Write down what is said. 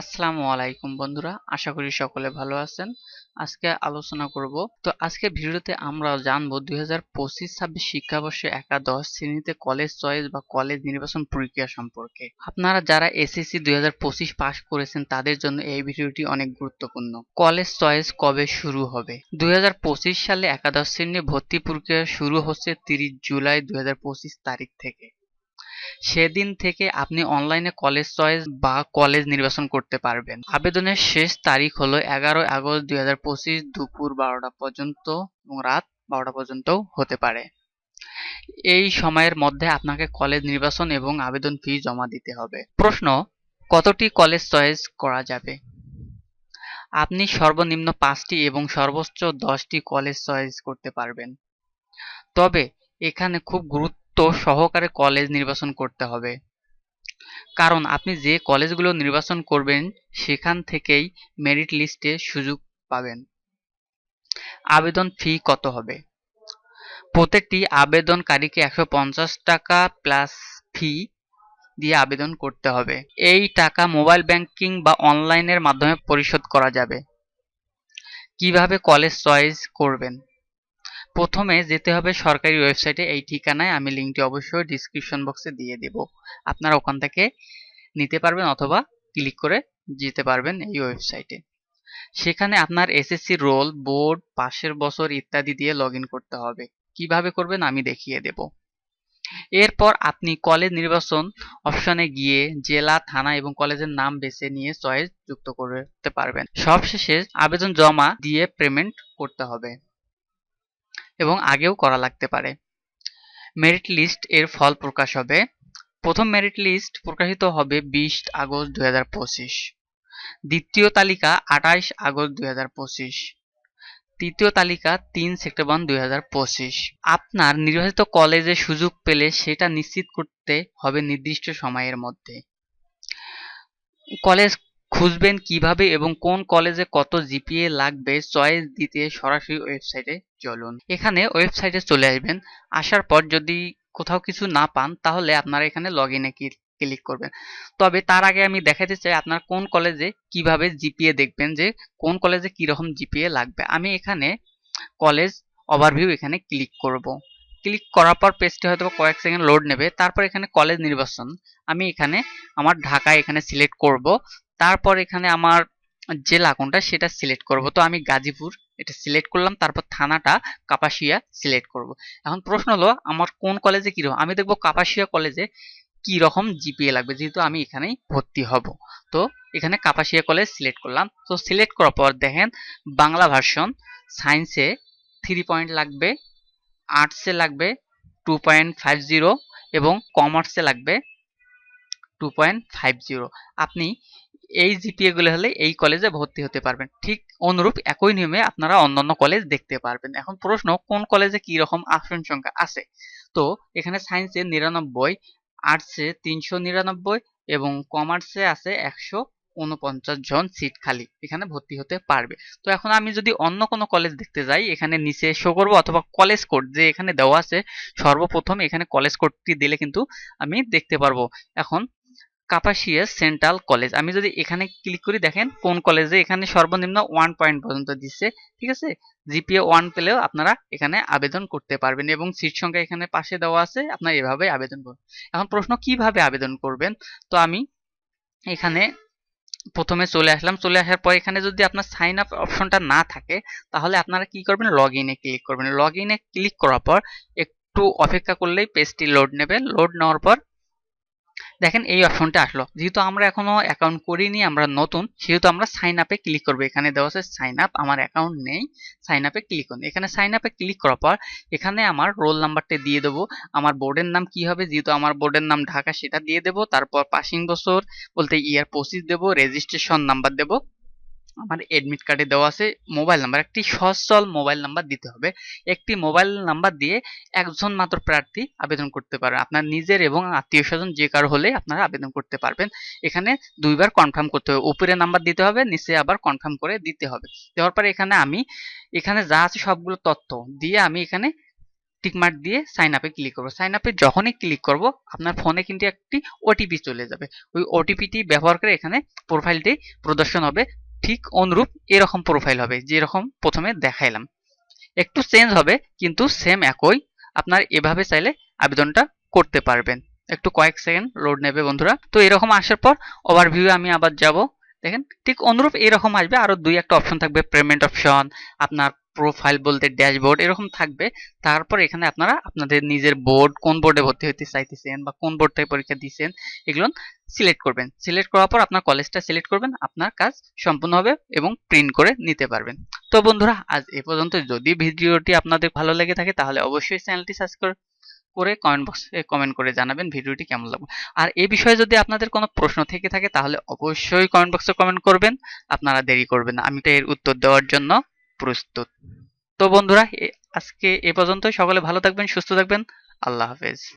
আসসালামু আলাইকুম বন্ধুরা, আশা করি সকলে ভালো আছেন। আজকে আলোচনা করব। তো আজকে ভিডিওতে আমরা জানব দুই হাজার পঁচিশ ছাব্বিশ শিক্ষাবর্ষে একাদশ শ্রেণীতে কলেজ চয়েস বা কলেজ নির্বাচন প্রক্রিয়া সম্পর্কে। আপনারা যারা এসএসসি দুই হাজার পঁচিশ পাশ করেছেন, তাদের জন্য এই ভিডিওটি অনেক গুরুত্বপূর্ণ। কলেজ চয়েস কবে শুরু হবে? দুই হাজার পঁচিশ সালে একাদশ শ্রেণি ভর্তি প্রক্রিয়া শুরু হচ্ছে তিরিশ জুলাই দুই হাজার পঁচিশ তারিখ থেকে। সেদিন থেকে আপনি অনলাইনে কলেজ চয়েস বা কলেজ নির্বাচন করতে পারবেন। আবেদনের শেষ তারিখ হলো এগারো আগস্ট দুই হাজার পঁচিশ দুপুর বারোটা পর্যন্ত এবং রাত বারোটা পর্যন্তও হতে পারে। এই সময়ের মধ্যে আপনাকে কলেজ নির্বাচন এবং আবেদন ফি জমা দিতে হবে। প্রশ্ন, কতটি কলেজ চয়েস করা যাবে? আপনি সর্বনিম্ন পাঁচটি এবং সর্বোচ্চ দশটি কলেজ চয়েস করতে পারবেন। তবে এখানে খুব গুরুত্ব সহকারে কলেজ নির্বাচন করতে হবে। কারণ আপনি যে কলেজগুলো নির্বাচন করবেন, সেখান থেকেই মেরিট লিস্টে সুযোগ পাবেন। আবেদন ফি কত হবে? প্রত্যেকটি আবেদনকারীকে একশো পঞ্চাশ টাকা প্লাস ফি দিয়ে আবেদন করতে হবে। এই টাকা মোবাইল ব্যাংকিং বা অনলাইনের মাধ্যমে পরিশোধ করা যাবে। কীভাবে কলেজ চয়েস করবেন? প্রথমে যেতে হবে সরকারি ওয়েবসাইটে, এই ঠিকানায় আমি লিঙ্কটি অবশ্যই ডিসক্রিপশন বক্সে দিয়ে দেব। আপনারা ওখান থেকে নিতে পারবেন অথবা ক্লিক করে যেতে পারবেন এই ওয়েবসাইটে। সেখানে আপনার এসএসসি রোল, বোর্ড, পাশের বছর ইত্যাদি দিয়ে লগ করতে হবে। কীভাবে করবেন আমি দেখিয়ে দেব। এরপর আপনি কলেজ নির্বাচন অপশনে গিয়ে জেলা, থানা এবং কলেজের নাম বেছে নিয়ে চয়েস যুক্ত করতে পারবেন। সবশেষে আবেদন জমা দিয়ে পেমেন্ট করতে হবে। এবং আগেও করা লাগতে পারে। মেরিট লিস্ট এর ফল প্রকাশ হবে। প্রথম মেরিট লিস্ট প্রকাশিত হবে বিশ আগস্ট দুই হাজার পঁচিশ। দ্বিতীয় তালিকা আঠাইশ আগস্ট দুই হাজার পঁচিশ। তৃতীয় তালিকা তিন সেপ্টেম্বর দুই হাজার পঁচিশ। আপনার নির্বাচিত কলেজে সুযোগ পেলে সেটা নিশ্চিত করতে হবে নির্দিষ্ট সময়ের মধ্যে। কলেজ খুঁজবেন কীভাবে এবং কোন কলেজে কত জিপিএ লাগবে, চয়েস দিতে সরাসরি ওয়েবসাইটে চলুন। এখানে ওয়েবসাইটে চলে আসবেন। আসার পর যদি কোথাও কিছু না পান, তাহলে আপনারা এখানে লগ ইনে ক্লিক করবেন। তবে তার আগে আমি দেখাতে চাই আপনার কোন কলেজে কীভাবে জিপিএ দেখবেন যে কোন কলেজে কীরকম জিপিএ লাগবে। আমি এখানে কলেজ ওভারভিউ এখানে ক্লিক করব। ক্লিক করার পর পেজটি হয়তো কয়েক সেকেন্ড লোড নেবে। তারপর এখানে কলেজ নির্বাচন। আমি এখানে আমার ঢাকা এখানে সিলেক্ট করব। তারপর এখানে আমার জেলা কোনটা সেটা সিলেক্ট করব। তো আমি গাজীপুর এটা সিলেক্ট করলাম, তারপর থানাটা কাপাসিয়া সিলেক্ট করব। এখন প্রশ্ন হলো, আমার কোন কলেজে কীরকম আমি দেখব কাপাসিয়া কলেজে কি রকম জিপিএ লাগবে, যেহেতু আমি এখানেই ভর্তি হব। তো এখানে কাপাসিয়া কলেজ সিলেক্ট করলাম। তো সিলেক্ট করার পর দেখেন, বাংলা ভার্সন সায়েন্সে থ্রি পয়েন্ট লাগবে আর্টসে লাগবে টু পয়েন্ট ফাইভ জিরো এবং কমার্সে লাগবে টু পয়েন্ট ফাইভ জিরো আপনি এই জিপিএ গুলো হলে এই কলেজে ভর্তি হতে পারবেন। ঠিক অনুরূপ একই নিয়মে আপনারা অন্যান্য কলেজ দেখতে পারবেন। এখন প্রশ্ন, কোন কলেজে কি রকম আসন সংখ্যা আছে? তো, এখানে সায়েন্সে নিরানব্বই আর্টসে তিনশো নিরানব্বই এবং কমার্সে আছে একশো উনপঞ্চাশ জন সিট খালি। এখানে ভর্তি হতে পারবে। তো এখন আমি যদি অন্য কোনো কলেজ দেখতে যাই, এখানে নিচে শো করব অথবা কলেজ কোড যে এখানে দেওয়া আছে, সর্বপ্রথম এখানে কলেজ কোডটি দিলে কিন্তু আমি দেখতে পারব। এখন কাপাসিয়া সেন্ট্রাল কলেজ আমি যদি এখানে ক্লিক করি, দেখেন কোন কলেজে এখানে সর্বনিম্ন ওয়ান পয়েন্ট পর্যন্ত দিচ্ছে, ঠিক আছে? জিপিএ ওয়ান পেলেও আপনারা এখানে আবেদন করতে পারবেন এবং সিট সংখ্যা এখানে পাশে দেওয়া আছে, আপনারা এভাবে আবেদন করুন এখন প্রশ্ন, কীভাবে আবেদন করবেন? তো আমি এখানে প্রথমে চলে আসলাম। চলে আসার পর এখানে যদি আপনার সাইন আপ অপশনটা না থাকে, তাহলে আপনারা কি করবেন? লগ ইনে ক্লিক করবেন। লগ ইনে ক্লিক করার পর একটু অপেক্ষা করলেই পেজটি লোড নেবে। লোড নেওয়ার পর দেখেন এই অপশনটা আসলো। যেহেতু আমরা এখনও অ্যাকাউন্ট করিনি, আমরা নতুন, সেহেতু আমরা সাইন আপে ক্লিক করব। এখানে দেওয়া আছে সাইন আপ আমার অ্যাকাউন্ট নেই সাইন আপে ক্লিক করুন। এখানে সাইন আপে ক্লিক করার পর, এখানে আমার রোল নাম্বারটা দিয়ে দেবো। আমার বোর্ডের নাম কি হবে? যেহেতু আমার বোর্ডের নাম ঢাকা, সেটা দিয়ে দেবো। তারপর পাসিং বছর বলতে ইয়ার পঁচিশ দেবো রেজিস্ট্রেশন নাম্বার দেবো। আমার এডমিট কার্ডে দেওয়া আছে মোবাইল নাম্বার একটি সচল মোবাইল নাম্বার দিতে হবে। একটি মোবাইল নাম্বার দিয়ে একজন মাত্র প্রার্থী আবেদন করতে পারবেন আপনার নিজের এবং আত্মীয় স্বজন যে কারও হলে আপনারা আবেদন করতে পারবেন। এখানে দুইবার কনফার্ম করতে হবে। উপরে নাম্বার দিতে হবে, নিচে আবার কনফার্ম করে দিতে হবে। দেওয়ার পরে এখানে আমি, এখানে যা আছে সবগুলো তথ্য দিয়ে আমি এখানে টিকমার্ক দিয়ে সাইন আপে ক্লিক করব। সাইন আপে যখনই ক্লিক করব, আপনার ফোনে কিন্তু একটি ওটিপি চলে যাবে। ওই ওটিপিটি ব্যবহার করে এখানে প্রোফাইলটি প্রদর্শন হবে। ঠিক অনুরূপ এরকম প্রোফাইল হবে, যেরকম প্রথমে দেখাইলাম। একটু চেঞ্জ হবে, কিন্তু সেম একই। আপনার এভাবে চাইলে আবেদনটা করতে পারবেন। একটু কয়েক সেকেন্ড লোড নেবে বন্ধুরা। তো এরকম আসার পর ওভারভিউ আমি আবার যাব। দেখেন, ঠিক অনুরূপ এরকম আসবে। আরও দুই একটা অপশন থাকবে পেমেন্ট অপশন আপনার প্রোফাইল বলতে ড্যাশবোর্ড এরকম থাকবে। তারপর এখানে আপনারা আপনাদের নিজের বোর্ড কোন বোর্ডে ভর্তি হতে চাইতেছেন বা কোন বোর্ড থেকে পরীক্ষা দিচ্ছেন এগুলো সিলেক্ট করবেন। সিলেক্ট করার পর আপনার কলেজটা সিলেক্ট করবেন, আপনার কাজ সম্পূর্ণ হবে এবং প্রিন্ট করে নিতে পারবেন। তো বন্ধুরা, আজ এ পর্যন্ত। যদি ভিডিওটি আপনাদের ভালো লেগে থাকে, তাহলে অবশ্যই চ্যানেলটি সাবস্ক্রাইব করে কমেন্ট বক্সে কমেন্ট করে জানাবেন ভিডিওটি কেমন লাগবে আর এই বিষয়ে যদি আপনাদের কোনো প্রশ্ন থেকে থাকে, তাহলে অবশ্যই কমেন্ট বক্সে কমেন্ট করবেন। আপনারা দেরি করবেন আমি তো এর উত্তর দেওয়ার জন্য প্রস্তুত। তো বন্ধুরা আজকে এ পর্যন্ত সকলে ভালো থাকবেন সুস্থ থাকবেন। আল্লাহ হাফেজ।